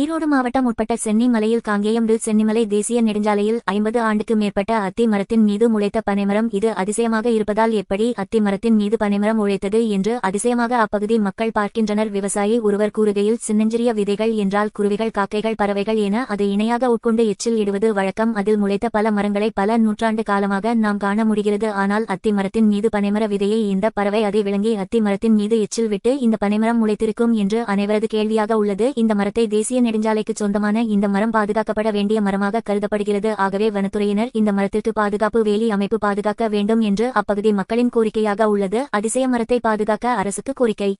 ஈரோடு மாவட்டம் உட்பட்ட சென்னி மலையில் காங்கேயம் வில் சென்னிமலை தேசிய நெடுஞ்சாலையில் ஐம்பது ஆண்டுக்கு மேற்பட்ட அத்தி மரத்தின் மீது முளைத்த பனைமரம். இது அதிசயமாக இருப்பதால் எப்படி அத்தி மரத்தின் மீது பனைமரம் உழைத்தது என்று அதிசயமாக அப்பகுதி மக்கள் பார்க்கின்றனர். விவசாயி ஒருவர் கூறுகையில் சின்னஞ்சிறிய விதைகள் என்றால் குருவிகள் காக்கைகள் பறவைகள் என அது இணையாக உட்கொண்டு எச்சில் இடுவது வழக்கம். அதில் முளைத்த பல மரங்களை பல நூற்றாண்டு காலமாக நாம் காண முடிகிறது. ஆனால் அத்தி மரத்தின் மீது பனைமர விதையை இந்த பறவை அதை விளங்கி அத்தி மரத்தின் மீது எச்சில் விட்டு இந்த பனைமரம் முளைத்திருக்கும் என்று அனைவரது கேள்வியாக உள்ளது. இந்த மரத்தை தேசிய நெடுஞ்சாலைக்கு சொந்தமான இந்த மரம் பாதுகாக்கப்பட வேண்டிய மரமாக கருதப்படுகிறது. ஆகவே வனத்துறையினர் இந்த மரத்திற்கு பாதுகாப்பு வேலி அமைப்பு பாதுகாக்க வேண்டும் என்று அப்பகுதி மக்களின் கோரிக்கையாக உள்ளது. அதிசய மரத்தை பாதுகாக்க அரசுக்கு கோரிக்கை.